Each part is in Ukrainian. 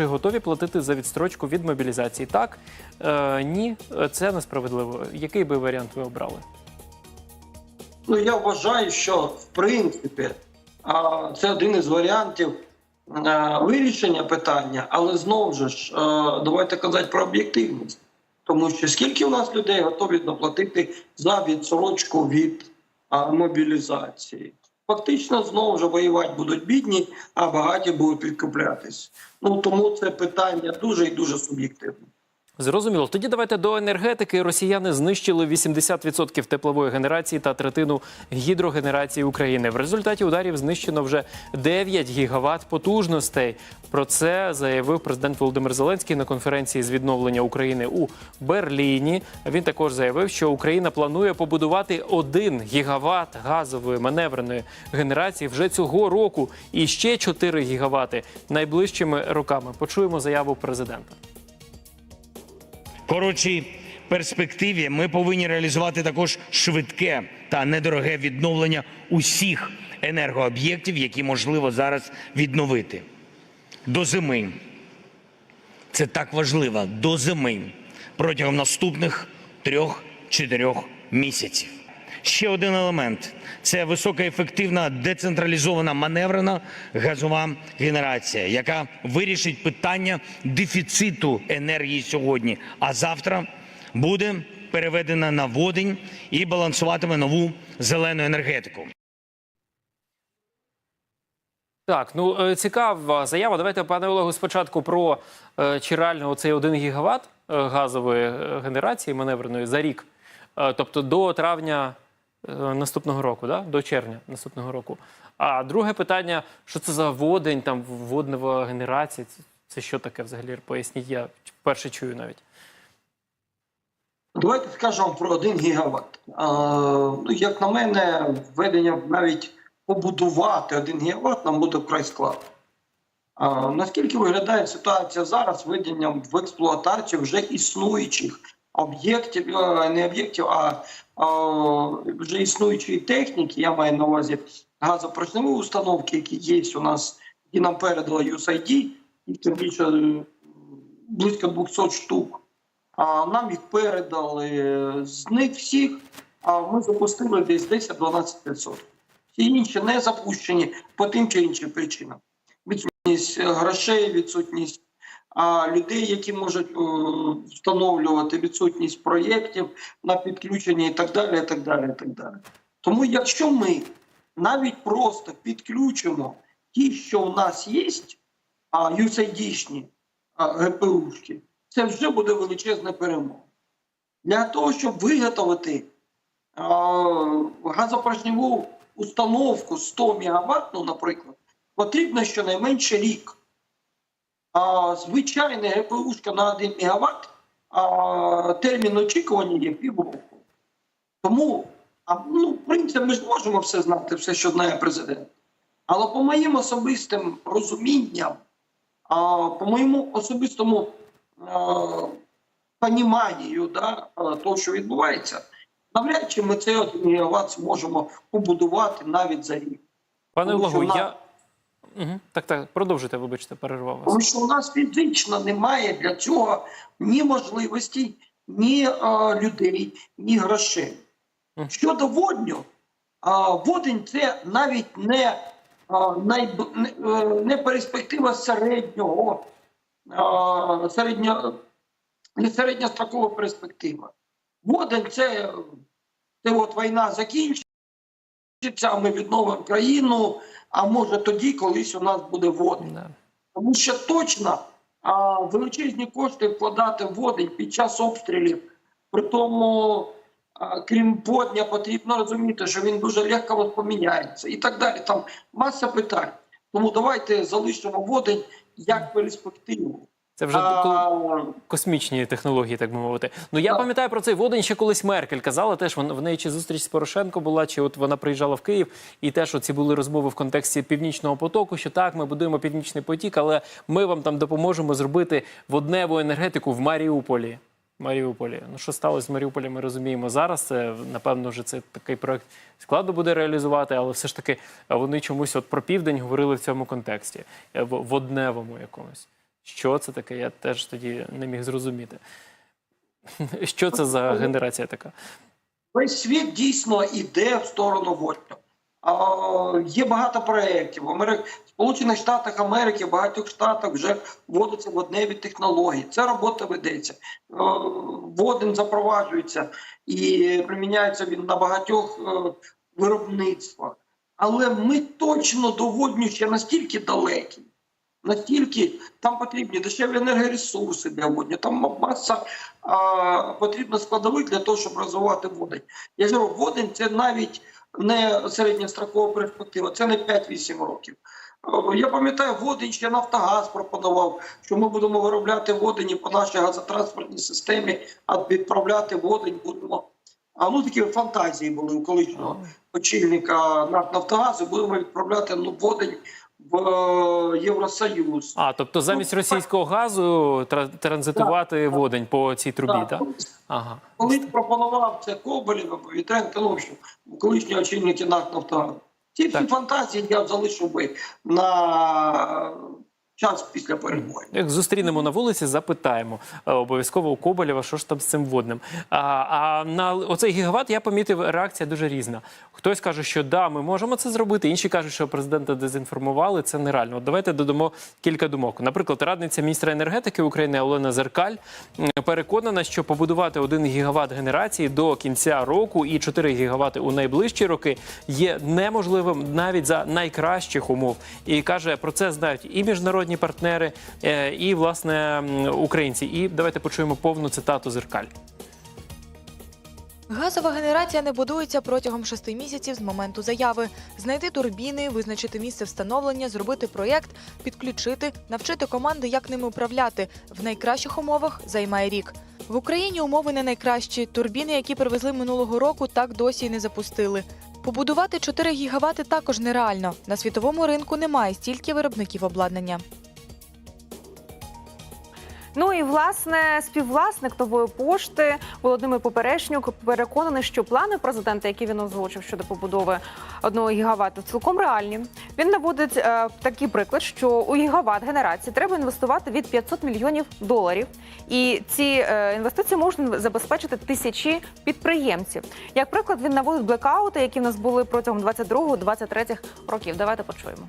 чи готові платити за відстрочку від мобілізації? Так, е, ні, це несправедливо. Який би варіант ви обрали? Ну я вважаю, що в принципі це один із варіантів е, вирішення питання, але знову ж е, давайте казати про об'єктивність. Тому що скільки у нас людей готові доплатити за відсрочку від мобілізації? Фактично знову ж воювати будуть бідні, а багаті будуть підкуплятись. Ну тому це питання дуже і дуже суб'єктивне. Зрозуміло. Тоді давайте до енергетики. Росіяни знищили 80% теплової генерації та третину гідрогенерації України. В результаті ударів знищено вже 9 гігават потужностей. Про це заявив президент Володимир Зеленський на конференції з відновлення України у Берліні. Він також заявив, що Україна планує побудувати 1 гігават газової маневреної генерації вже цього року і ще 4 гігавати найближчими роками. Почуємо заяву президента. Коротшій перспективі ми повинні реалізувати також швидке та недороге відновлення усіх енергооб'єктів, які можливо зараз відновити до зими. Це так важливо до зими протягом наступних трьох-чотирьох місяців. Ще один елемент це високоефективна децентралізована маневрена газова генерація, яка вирішить питання дефіциту енергії сьогодні, а завтра буде переведена на водень і балансуватиме нову зелену енергетику. Так, ну е, цікава заява. Давайте, пане Олегу, спочатку про е, чи реально цей 1 гігават е, газової генерації маневреної за рік, тобто до травня наступного року, да? до червня наступного року. А друге питання: що це за водень, там воднева генерація? Це, що таке взагалі? Поясніть, я вперше чую навіть. Давайте скажемо про 1 гігаватт. А, ну, як на мене, введення навіть побудувати 1 гігаватт нам буде вкрай складно. А, наскільки виглядає ситуація зараз введенням в експлуатацію вже існуючих об'єктів, е, не об'єктів, а, а вже існуючої техніки, я маю на увазі газопоршневі установки, які є у нас, і нам передала USAID, їх тим більше е, близько 200 штук. А нам їх передали з них всіх. А ми запустили десь 10-12%. Всі інші не запущені по тим чи іншим причинам. Відсутність е, грошей, відсутність а, людей, які можуть е, встановлювати відсутність проєктів на підключення і так далі. і так далі, і так далі. Тому якщо ми навіть просто підключимо ті, що у нас є, а USAID-шні ГПУшки, це вже буде величезна перемога. Для того, щоб виготовити а, газопоршневу установку 100 МВт, наприклад, потрібно щонайменше рік. А звичайна ГПУшка на 1 МВт, а термін очікування є півроку. Тому, а, ну, в принципі, ми ж можемо все знати, все, що знає президент. Але по моїм особистим розумінням, а, по моєму особистому а, поніманню да, того, що відбувається, навряд чи ми цей 1 ГВт зможемо побудувати навіть за рік. Пане на- я. Угу. Так, так, продовжуйте, вибачте, перервав вас. Тому що у нас фізично немає для цього ні можливостей, ні е, людей, ні грошей. Мгм. Щодо водню, е, водень це навіть не, е, най, не, е, не перспектива середнього, е, середньо, не середньострокова перспектива. Водень це, це от війна закінчиться, ми відновимо країну, а може тоді колись у нас буде водень. Да. Тому що точно а, величезні кошти вкладати в водень під час обстрілів. При тому, а, крім водня, потрібно розуміти, що він дуже легко поміняється і так далі. Там маса питань. Тому давайте залишимо водень як перспективу. Це вже А, космічні технології, так би мовити. Ну я пам'ятаю про цей водень ще колись Меркель казала. Теж в неї чи зустріч з Порошенко була, чи от вона приїжджала в Київ, і теж оці були розмови в контексті північного потоку. Що так, ми будуємо північний потік, але ми вам там допоможемо зробити водневу енергетику в Маріуполі. Маріуполі. Ну що сталося з Маріуполем, ми розуміємо зараз. Це напевно вже це такий проект складно буде реалізувати, але все ж таки вони чомусь от про південь говорили в цьому контексті, в водневому якомусь. Що це таке? Я теж тоді не міг зрозуміти. Що це за генерація така? Весь світ дійсно йде в сторону водню. А, є багато проєктів. В. Сполучених Штатах Америки, в багатьох штатах вже вводяться водневі технології. Ця робота ведеться. Е, запроваджується і приміняється він на багатьох е, виробництвах. Але ми точно до водню ще настільки далекі. Настільки там потрібні дешеві енергоресурси для водню, там маса а, потрібно складових для того, щоб розвивати водень. Я ж говорю, водень це навіть не середньострокова перспектива, це не 5-8 років. Я пам'ятаю, водень ще Нафтогаз пропонував, що ми будемо виробляти водені по нашій газотранспортній системі, а відправляти водень будемо. А ну такі фантазії були у колишнього очільника Нафтогазу. Будемо відправляти ну, водень в е, Євросоюз. А, тобто замість Ну, російського газу транзитувати транзитувати водень по цій трубі, так? Так, Ага. Коли пропонував це Коболєва, Вітренко, ну, в общем, колишні очільники НАК Нафтогазу. Ці всі фантазії я залишив би на час після перемоги. Як зустрінемо на вулиці, запитаємо е, обов'язково у Коболєва, що ж там з цим водним. А, а на оцей гігават я помітив, реакція дуже різна. Хтось каже, що да, ми можемо це зробити. Інші кажуть, що президента дезінформували. Це нереально. От давайте додамо кілька думок. Наприклад, радниця міністра енергетики України Олена Зеркаль переконана, що побудувати 1 гігават генерації до кінця року і 4 гігавати у найближчі роки є неможливим навіть за найкращих умов. І каже, про це знають і міжнародні партнери, е, і власне українці. І давайте почуємо повну цитату Зеркаль. Газова генерація не будується протягом шести місяців з моменту заяви. Знайти турбіни, визначити місце встановлення, зробити проєкт, підключити, навчити команди, як ними управляти. В найкращих умовах займає рік. В Україні умови не найкращі. Турбіни, які привезли минулого року, так досі й не запустили. Побудувати 4 гігавати також нереально. На світовому ринку немає стільки виробників обладнання. Ну і власне співвласник нової пошти Володимир Поперечнюк переконаний, що плани президента, які він озвучив щодо побудови одного гігавату, цілком реальні. Він наводить е, такий приклад, що у гігават генерації треба інвестувати від 500 мільйонів доларів, і ці е, інвестиції можна забезпечити тисячі підприємців. Як приклад, він наводить блекаути, які в нас були протягом 22-23 років. Давайте почуємо.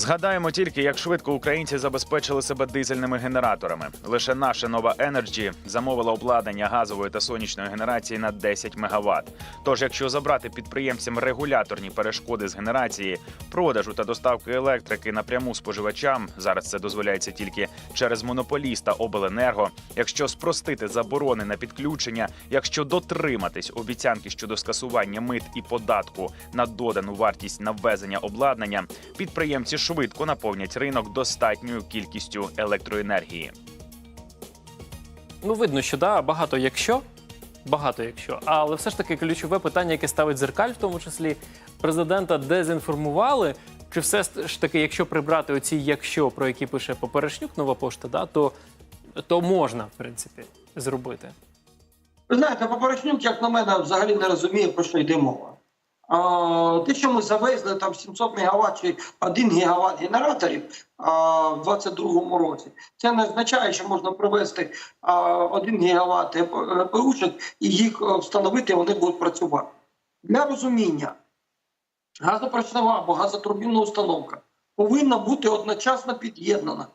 Згадаємо тільки, як швидко українці забезпечили себе дизельними генераторами. Лише наша нова Energy замовила обладнання газової та сонячної генерації на 10 МВт. Тож, якщо забрати підприємцям регуляторні перешкоди з генерації, продажу та доставки електрики напряму споживачам, зараз це дозволяється тільки через монополіста обленерго. Якщо спростити заборони на підключення, якщо дотриматись обіцянки щодо скасування мит і податку на додану вартість на ввезення обладнання, підприємці швидко наповнять ринок достатньою кількістю електроенергії. Ну, видно, що да, багато якщо. Багато якщо. Але все ж таки ключове питання, яке ставить зеркаль, в тому числі президента дезінформували. Чи все ж таки, якщо прибрати оці якщо, про які пише Поперечнюк, нова пошта, да, то, то можна, в принципі, зробити. Ви знаєте, Поперечнюк, як на мене, взагалі не розуміє, про що йде мова. Те, що ми завезли там 700 МВт чи 1 гігават генераторів в 2022 році, це не означає, що можна привезти а, 1 гігават ГПУшок і їх е, встановити, вони будуть працювати. Для розуміння, газопоршнева або газотурбінна установка повинна бути одночасно під'єднана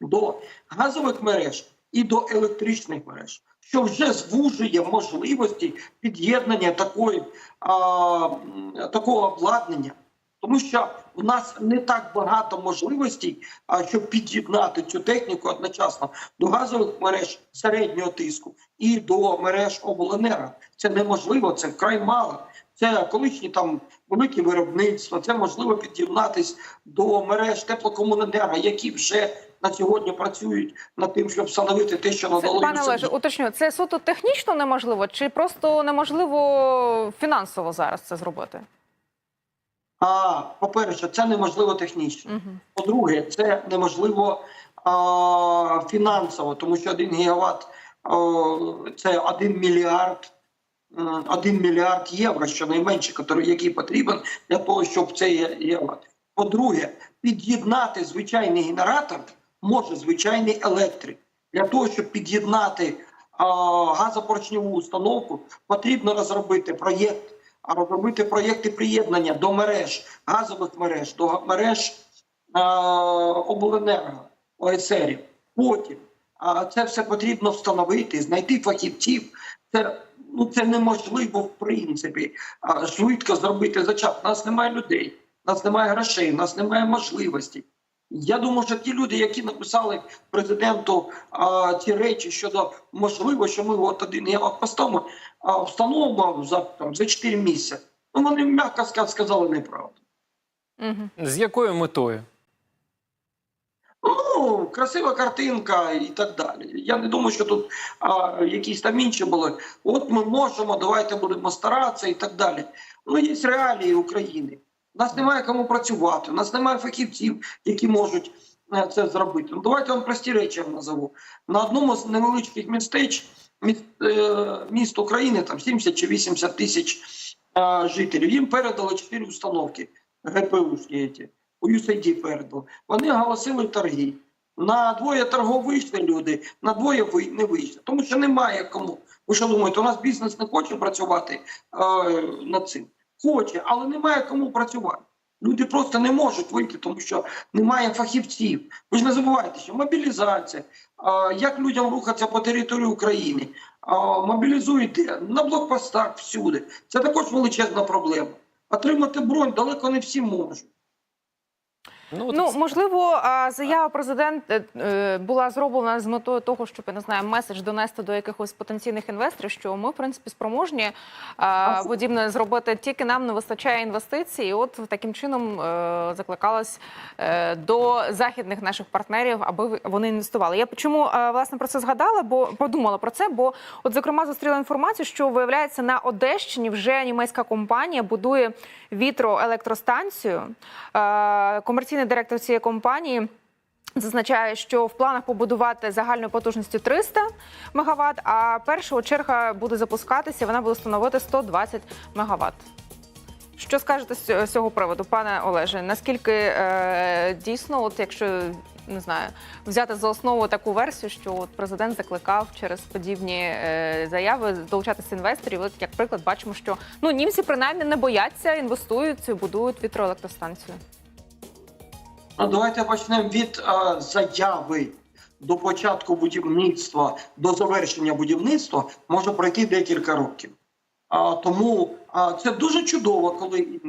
до газових мереж і до електричних мереж, що вже звужує можливості під'єднання такої, а, такого обладнання, тому що в нас не так багато можливостей, а, щоб під'єднати цю техніку одночасно до газових мереж середнього тиску і до мереж обленерго. Це неможливо, це вкрай мало. Це колишні там великі виробництва. Це можливо під'єднатись до мереж теплокомуненерго, які вже на сьогодні працюють над тим, щоб встановити те, що Це, надало пане Олеже, уточню, це суто технічно неможливо, чи просто неможливо фінансово зараз це зробити? А по-перше, це неможливо технічно. Угу. По-друге, це неможливо а, фінансово, тому що 1 гігават це 1 мільярд. м, 1 мільярд євро, щонайменше, який- який потрібен для того, щоб цей гігават. По-друге, під'єднати звичайний генератор може звичайний електрик. Для того, щоб під'єднати а, газопоршневу установку, потрібно розробити проєкт, а розробити проєкти приєднання до мереж, газових мереж, до мереж обленерго, ОСРів. Потім це все потрібно встановити, знайти фахівців. Це, ну, це неможливо в принципі швидко зробити за час. У нас немає людей, у нас немає грошей, у нас немає можливості. Я думаю, що ті люди, які написали президенту а, ці речі щодо можливо, що ми от один гігават поставимо, а встановимо за там за 4 місяці. Ну вони м'яко сказали неправду. Угу. З якою метою? Ну, красива картинка і так далі. Я не думаю, що тут а, якісь там інші були. От ми можемо, давайте будемо старатися і так далі. Ну, є реалії України. У нас немає кому працювати, у нас немає фахівців, які можуть е, це зробити. Ну, давайте вам прості речі назову. На одному з невеличких містеч, міст, е, України, там 70 чи 80 тисяч е, жителів, їм передали 4 установки ГПУшні. ті. У USAID передали. Вони оголосили торги. На двоє торгов вийшли люди, на двоє не вийшли. Тому що немає кому. Ви що думаєте, у нас бізнес не хоче працювати е, над цим? Хоче, але немає кому працювати. Люди просто не можуть вийти, тому що немає фахівців. Ви ж не забувайте, що мобілізація, як людям рухатися по території України, мобілізуйте, на блокпостах всюди. Це також величезна проблема. Отримати бронь далеко не всі можуть. От Ну можливо, заява президента е, була зроблена з метою того, щоб я не знаю, меседж донести до якихось потенційних інвесторів, що ми в принципі спроможні подібне зробити. Тільки нам не вистачає інвестицій. І От таким чином е, закликалось е, до західних наших партнерів, аби вони інвестували. Я чому е, власне про це згадала? Бо подумала про це. Бо, от зокрема, зустріла інформацію, що виявляється на Одещині вже німецька компанія будує вітроелектростанцію. Е, Комерційний директор цієї компанії. Зазначає, що в планах побудувати загальною потужністю 300 МВт, а перша черга буде запускатися, вона буде становити 120 МВт. Що скажете з цього- приводу, пане Олеже? Наскільки е, дійсно, от якщо не знаю, взяти за основу таку версію, що от президент закликав через подібні е, заяви долучатися інвесторів? От як приклад, бачимо, що ну німці принаймні не бояться, інвестують будують вітроелектростанцію. Ну, давайте почнемо від е, заяви до початку будівництва, до завершення будівництва може пройти декілька років. А, тому а, це дуже чудово, коли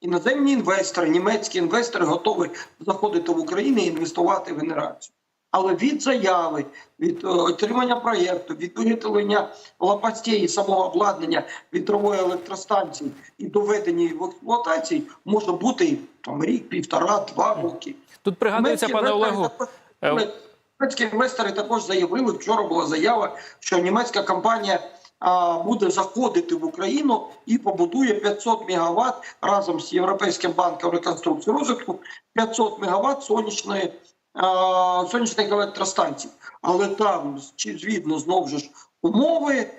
іноземні інвестори, німецькі інвестори готові заходити в Україну і інвестувати в генерацію. Але від заяви, від е, отримання проєкту, від виготовлення лопастей і самого обладнання вітрової електростанції і доведення її в експлуатації може бути там рік, півтора, два роки. тут пригадується, Німецькі пане Олегу. е, Німецькі інвестори також заявили. Вчора була заява, що німецька компанія а, буде заходити в Україну і побудує 500 мегаватт разом з Європейським банком реконструкції розвитку 500 мегаватт сонячної сонячних електростанцій. Але там звідно знову ж умови,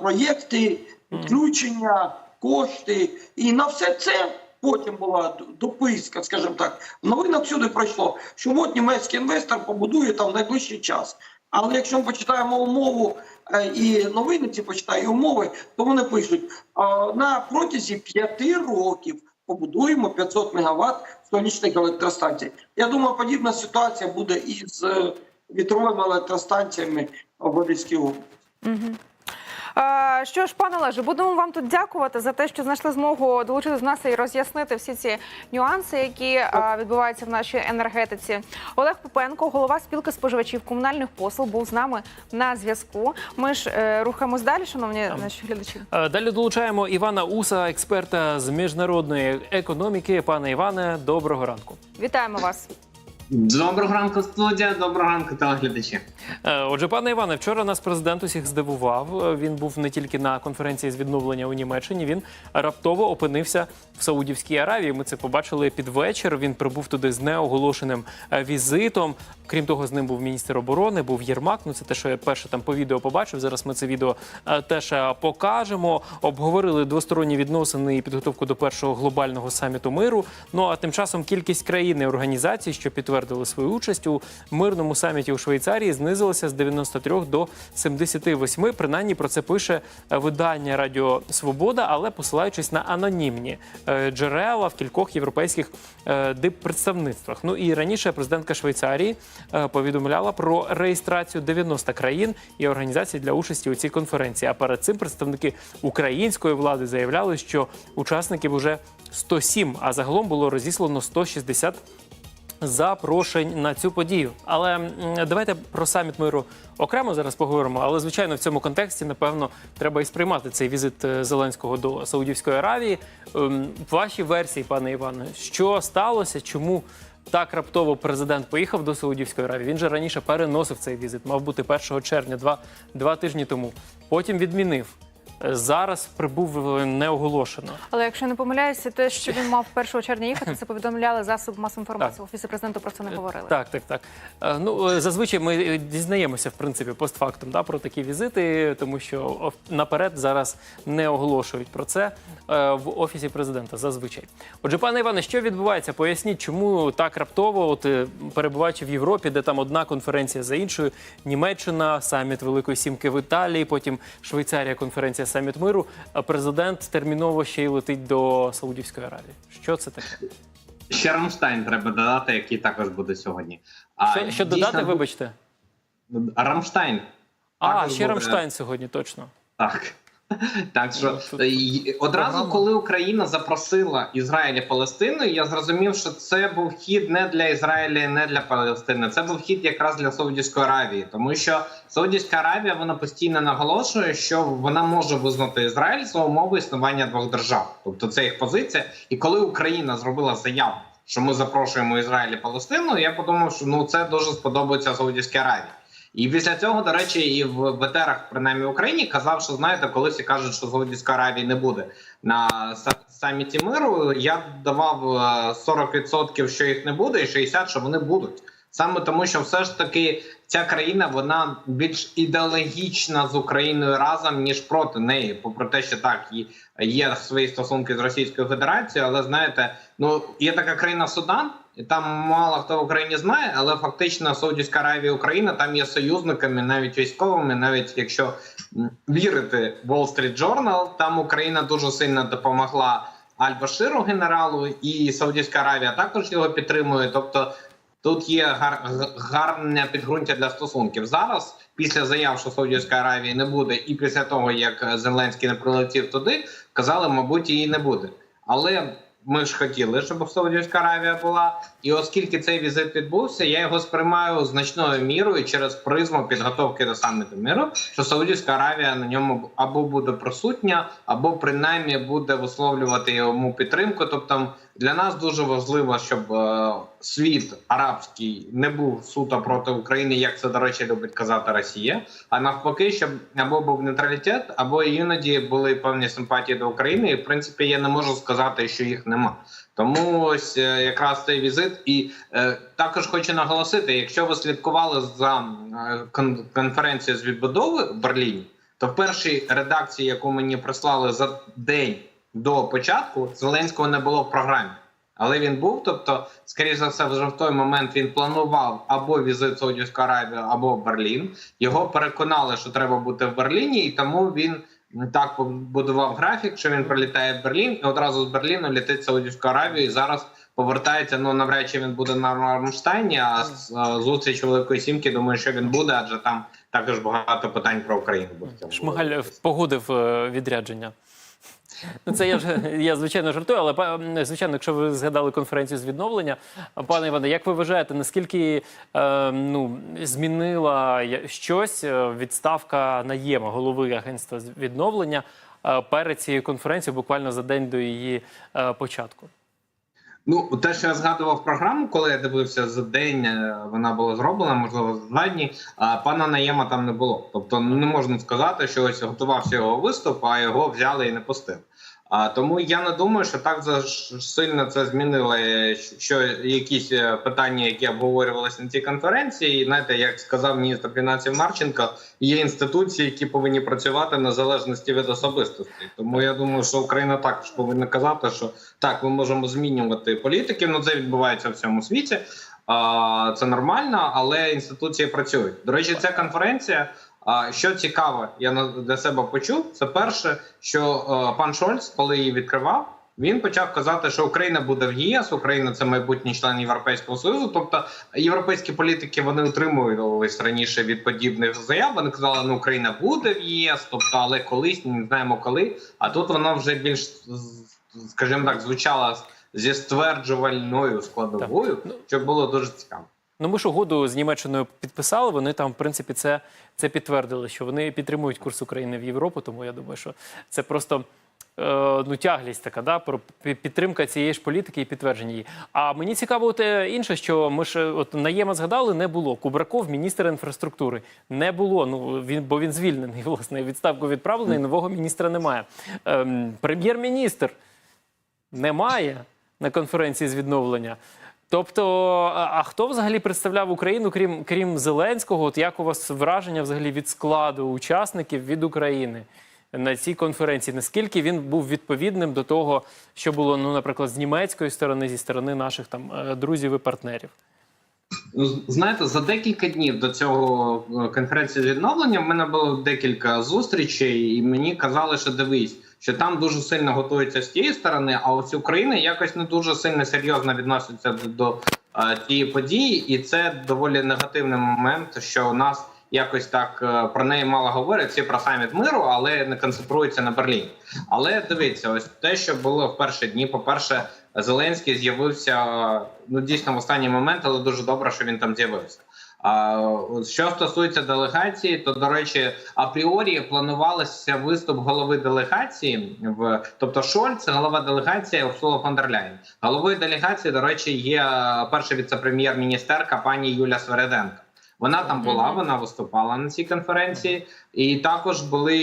проєкти, підключення, кошти. І на все це потім була дописка, скажімо так. В новинах всюди пройшло, що от німецький інвестор побудує там в найближчий час. Але якщо ми почитаємо умову е, і новини ці почитаємо і умови, то вони пишуть на протязі п'яти років побудуємо 500 мегаватт сонячних електростанцій. Я думаю, подібна ситуація буде і з е, вітровими електростанціями в Одеській області. Е, Що ж, пане Олеже, будемо вам тут дякувати за те, що знайшли змогу долучитися до нас і роз'яснити всі ці нюанси, які відбуваються в нашій енергетиці. Олег Попенко, голова спілки споживачів комунальних послуг, був з нами на зв'язку. Ми ж е, рухаємось далі, шановні наші глядачі. Е, Далі долучаємо Івана Уса, експерта з міжнародної економіки. Пане Іване, доброго ранку. Вітаємо вас. Доброго ранку, студія. Доброго ранку, телеглядачі. Е, Отже, пане Іване, вчора нас президент усіх здивував. Е, Він був не тільки на конференції з відновлення у Німеччині. Він раптово опинився в Саудівській Аравії. Ми це побачили під вечір. Він прибув туди з неоголошеним е, візитом. Крім того, з ним був міністр оборони, був Єрмак. Ну це те, що я перше там по відео побачив. Зараз ми це відео теж покажемо. Обговорили двосторонні відносини і підготовку до першого глобального саміту миру. Ну а тим часом кількість країн і організацій, що підтвердили свою участь у мирному саміті у Швейцарії, знизилася з 93 до 78. Принаймні про це пише е, видання Радіо Свобода, але посилаючись на анонімні е, джерела в кількох європейських е, диппредставництвах. Ну і раніше президентка Швейцарії повідомляла про реєстрацію 90 країн і організацій для участі у цій конференції. А перед цим представники української влади заявляли, що учасників уже 107, а загалом було розіслано 160 запрошень на цю подію. Але давайте про саміт миру окремо зараз поговоримо. Але звичайно, в цьому контексті напевно треба і сприймати цей візит е, Зеленського до Саудівської Аравії. Ем, Ваші версії, пане Іване, що сталося? Чому? Так раптово президент поїхав до Саудівської Аравії. Він же раніше переносив цей візит, мав бути 1 червня, два, два тижні тому. Потім відмінив. Зараз прибув неоголошено. Але якщо не помиляюся, те, що він мав 1 червня їхати, це повідомляли засоби масової інформації. Офісі президента про це не говорили. Так, так, так. Е, Ну е, зазвичай ми е, дізнаємося в принципі постфактум да, про такі візити, тому що наперед зараз не оголошують про це в офісі президента. Зазвичай. Отже, пане Іване, що відбувається? Поясніть, чому так раптово, от перебуваючи в Європі, де там одна конференція за іншою, Німеччина, саміт Великої Сімки в Італії, потім Швейцарія, конференція саміт миру. А президент терміново ще й летить до Саудівської Аравії. Що це таке? Ще Рамштайн треба додати, який також буде сьогодні. А, Що, що дійсно, додати? Вибачте. Рамштайн. А, ще буде. Рамштайн сьогодні, точно. Так. Так що Ну, е, одразу, коли Україна запросила Ізраїль і Палестину, я зрозумів, що це був хід не для Ізраїля, і не для Палестини. Це був хід якраз для Саудівської Аравії, тому що Саудівська Аравія вона постійно наголошує, що вона може визнати Ізраїль за умови існування двох держав. Тобто це їх позиція. І коли Україна зробила заяву, що ми запрошуємо Ізраїль і Палестину, я подумав, що ну це дуже сподобається Саудівській Аравії. І після цього, до речі, і в ВТРах, принаймні в Україні, казав, що знаєте, колись і кажуть, що Саудівської Аравії не буде на саміті миру. Я давав е, 40%, що їх не буде, і 60%, що вони будуть. Саме тому, що все ж таки ця країна вона більш ідеологічна з Україною разом ніж проти неї. Попри те, що так і є свої стосунки з Російською Федерацією, але знаєте, ну є така країна Судан. І там мало хто в Україні знає, але фактично Саудівська Аравія Україна там є союзниками, навіть військовими, навіть якщо вірити Wall Street Journal, там Україна дуже сильно допомогла Аль-Баширу генералу, і Саудівська Аравія також його підтримує. Тобто тут є гар, гарне підґрунтя для стосунків. Зараз, після заяв, що Саудівської Аравії не буде, і після того як Зеленський не прилетів туди, казали, мабуть, її не буде. Але ми ж хотіли, щоб Саудівська Аравія була. І оскільки цей візит відбувся, я його сприймаю значною мірою через призму підготовки до саміту миру, що Саудівська Аравія на ньому або буде присутня, або принаймні буде висловлювати йому підтримку. Тобто для нас дуже важливо, щоб е, світ арабський не був суто проти України, як це до речі любить казати Росія. А навпаки, щоб або був нейтралітет, або іноді були певні симпатії до України. І в принципі я не можу сказати, що їх нема. Тому ось е, якраз цей візит, і е, також хочу наголосити: якщо ви слідкували за е, конференцією з відбудови в Берліні, то в першій редакції, яку мені прислали за день до початку, Зеленського не було в програмі. Але він був, тобто, скоріше за все, вже в той момент він планував або візит в Саудівську Аравію, або в Берлін. Його переконали, що треба бути в Берліні, і тому він так побудував графік, що він прилітає в Берлін і одразу з Берліну літить Саудівську Аравію. І зараз повертається. Ну навряд чи він буде на Рамштайні, а з е, зустріч Великої Сімки. Думаю, що він буде, адже там також багато питань про Україну. Шмигаль погодив е, відрядження. Ну, це я вже я звичайно жартую, але звичайно, якщо ви згадали конференцію з відновлення, пане Іване, як ви вважаєте, наскільки е, ну, змінила щось е, відставка Наєма, голови агентства з відновлення е, перед цією конференцією, буквально за день до її е, початку? Ну, те, що я згадував програму, коли я дивився за день, е, вона була зроблена, можливо, за дні. А пана Наєма там не було. Тобто, не можна сказати, що ось готувався його виступ, а його взяли і не пустили. А тому я не думаю, що так сильно це змінило, що якісь е, питання, які обговорювалися на цій конференції. І знаєте, як сказав міністр фінансів Марченко, є інституції, які повинні працювати незалежності від особистостей. Тому я думаю, що Україна також повинна казати, що так, ми можемо змінювати політиків. Ну це відбувається в всьому світі. Це нормально, але інституції працюють. До речі, ця конференція. А що цікаво, я для себе почув. Це перше, що е, пан Шольц, коли її відкривав, він почав казати, що Україна буде в ЄС, Україна це майбутній член Європейського союзу. Тобто європейські політики вони утримувались раніше від подібних заяв. Вони казали, ну Україна буде в ЄС, тобто, але колись не знаємо коли. А тут вона вже більш скажімо так, звучала зі стверджувальною складовою, Ну, що було дуже цікаво. Ну, ми ж угоду з Німеччиною підписали. Вони там, в принципі, це, це підтвердили, що вони підтримують курс України в Європу. Тому я думаю, що це просто. е, Ну, тяглість така, да, про пі- підтримка цієї ж політики і підтвердження її. А мені цікаво те інше, що ми ж е, от Наєма згадали, не було. Кубраков, міністр інфраструктури, не було. Ну він бо він звільнений, власне, відставку відправлений. Нового міністра немає. Ем, прем'єр-міністр немає на конференції з відновлення. Тобто, а, хто взагалі представляв Україну, крім крім Зеленського? От як у вас враження взагалі від складу учасників від України на цій конференції? Наскільки він був відповідним до того, що було, ну, наприклад, з німецької сторони, зі сторони наших там е, друзів і партнерів? Ну, знаєте, за декілька днів до цього е, конференції відновлення в мене було декілька зустрічей, і мені казали, що дивись, що там дуже сильно готуються з тієї сторони, а ось Україна якось не дуже сильно серйозно відноситься до, до е, тієї події, і це доволі негативний момент, що у нас. Якось так е, про неї мало говорять всі про саміт миру, але не концентруються на Берліні. Але дивіться, ось те, що було в перші дні. По перше, Зеленський з'явився ну дійсно в останній момент, але дуже добре, що він там з'явився. А що стосується делегації, то до речі, апріорі планувалося виступ голови делегації в тобто Шольц, голова делегації Урсула фон дер Ляєн. Головою делегації, до речі, є е, перша віце-прем'єр-міністерка пані Юля Свереденко. Вона там була, вона виступала на цій конференції, і також були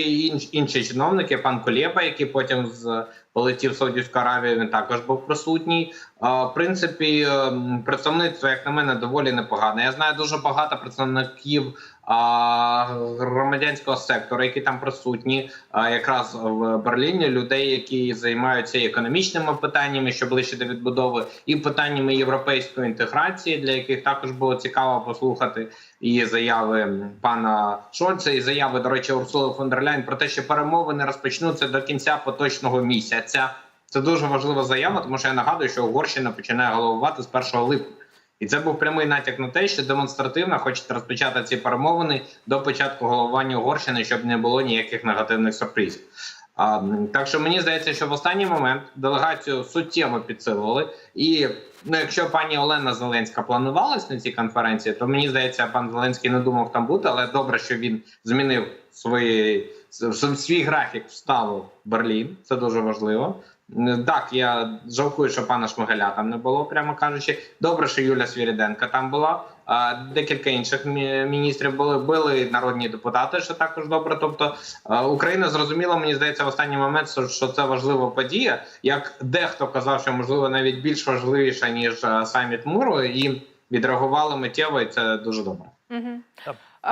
інші чиновники. Пан Колєба, який потім з полетів в Саудівську Аравію, він також був присутній. В принципі, ем, представництво, як на мене, доволі непогане. Я знаю дуже багато представників громадянського сектору, які там присутні, якраз в Берліні, людей, які займаються економічними питаннями, що ближче до відбудови, і питаннями європейської інтеграції, для яких також було цікаво послухати і заяви пана Шольца, і заяви, до речі, Урсули фон дер Ляйн про те, що перемовини розпочнуться до кінця поточного місяця. Це дуже важлива заява, тому що я нагадую, що Угорщина починає головувати з 1 липня. І це був прямий натяк на те, що демонстративно хочуть розпочати ці перемовини до початку головування Угорщини, щоб не було ніяких негативних сюрпризів. А, так що мені здається, що в останній момент делегацію суттєво підсилували. І ну, якщо пані Олена Зеленська планувалась на цій конференції, то мені здається, пан Зеленський не думав там бути, але добре, що він змінив свої свій графік, вставив в Берлін. Це дуже важливо. Так, я жалкую, що пана Шмигаля там не було, прямо кажучи. Добре, що Юля Свіріденка там була. А, Декілька інших міністрів були, були народні депутати, що також добре. Тобто Україна зрозуміла, мені здається, в останній момент, що- це важлива подія. Як дехто казав, що можливо навіть більш важливіша ніж саміт миру, і відреагували миттєво, і це дуже добре. Угу. Е,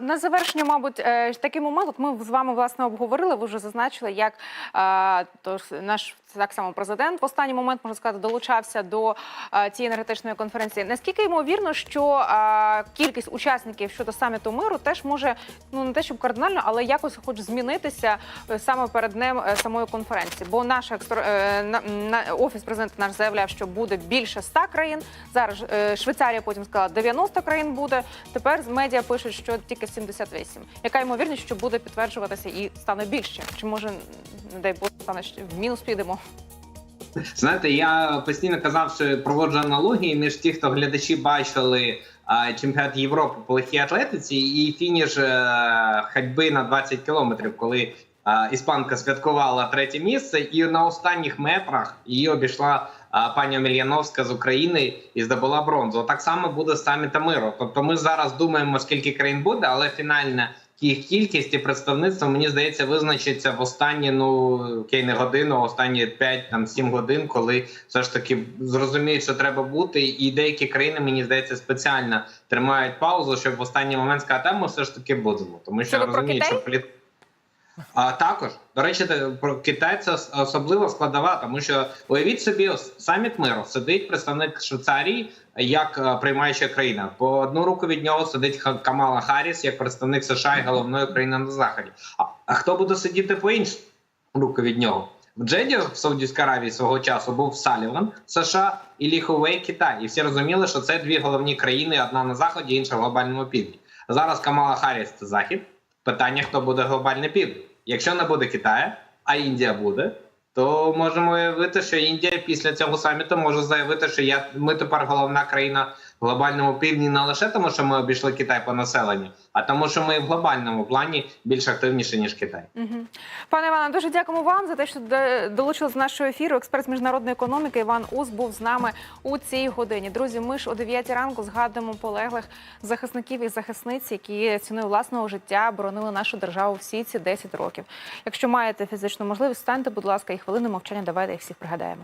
на завершення, мабуть, е, такий момент. Ми з вами власне обговорили. Ви вже зазначили, як е, наш так само президент в останній момент можна сказати долучався до е, цієї енергетичної конференції. Наскільки ймовірно, що е, кількість учасників щодо саміту миру теж може ну не те, щоб кардинально, але якось хоч змінитися е, саме перед днем самої конференції? Бо наш екстр... е, на, офіс президента наш заявляв, що буде більше 100 країн. Зараз Швейцарія потім сказала 90 країн буде. Тепер з медіа пишуть, що тільки 78. Яка ймовірність, що буде підтверджуватися і стане більше? Чи може не дай Бог стане в мінус підемо? Знаєте, я постійно казав, що проводжу аналогії між ті, хто глядачі бачили чемпіонат Європи по легкій атлетиці і фініш е, ходьби на 20 кілометрів, коли іспанка святкувала третє місце, і на останніх метрах її обійшла пані Омельяновська з України і здобула бронзу. Так само буде з самітом миру. Тобто, ми зараз думаємо, скільки країн буде, але фінальна їх кількість і представництво, мені здається, визначиться в останні ну кей не годину, а останні 5 там 7 годин, коли все ж таки зрозуміють, що треба бути, і деякі країни, мені здається, спеціально тримають паузу, щоб в останній момент сказати, а ми все ж таки будемо. Тому що розуміють, що політ... А також до речі, про Китай це особливо складова, тому що уявіть собі, саміт миру сидить представник Швейцарії як е, приймаюча країна. По одну руку від нього сидить Камала Харріс як представник США і головної країни на заході. А, хто буде сидіти по іншу руку від нього? В Джеді в Саудівській Аравії свого часу був Саліван, США і Лі Хувей, Китай. І всі розуміли, що це дві головні країни: одна на заході, інша в глобальному півдні. Зараз Камала Харріс – це захід. Питання: хто буде глобальний південь? Якщо не буде Китаю, а Індія буде, то можемо уявити, що Індія після цього саміту може заявити, що я ми тепер головна країна глобальному півдні не лише тому, що ми обійшли Китай по населенню, а тому, що ми в глобальному плані більш активніші ніж Китай. Мгм. Пане Іване, дуже дякуємо вам за те, що до- долучились до нашого ефіру. Експерт з міжнародної економіки Іван Ус був з нами у цій годині. Друзі, ми ж о 9 ранку згадуємо полеглих захисників і захисниць, які ціною власного життя боронили нашу державу всі ці 10 років. Якщо маєте фізичну можливість, станьте, будь ласка, і хвилину мовчання. Давайте їх всіх пригадаємо.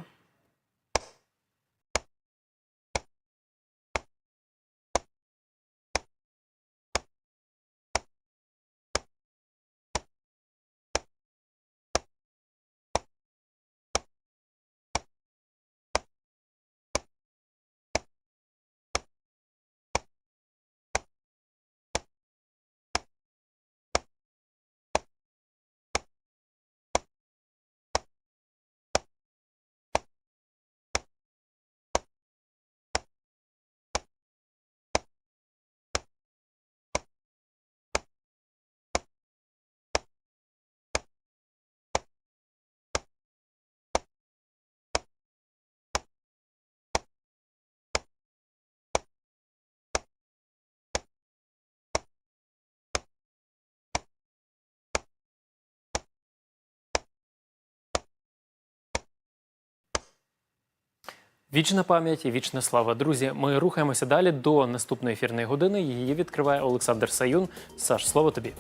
Вічна пам'ять і вічна слава. Друзі, ми рухаємося далі до наступної ефірної години. Її відкриває Олександр Саюн. Саш, слово тобі.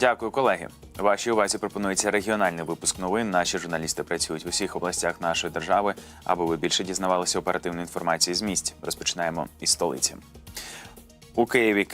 Дякую, колеги. Вашій увазі пропонується регіональний випуск новин. Наші журналісти працюють в усіх областях нашої держави, аби ви більше дізнавалися оперативної інформації з місць. Розпочинаємо із столиці. У Києві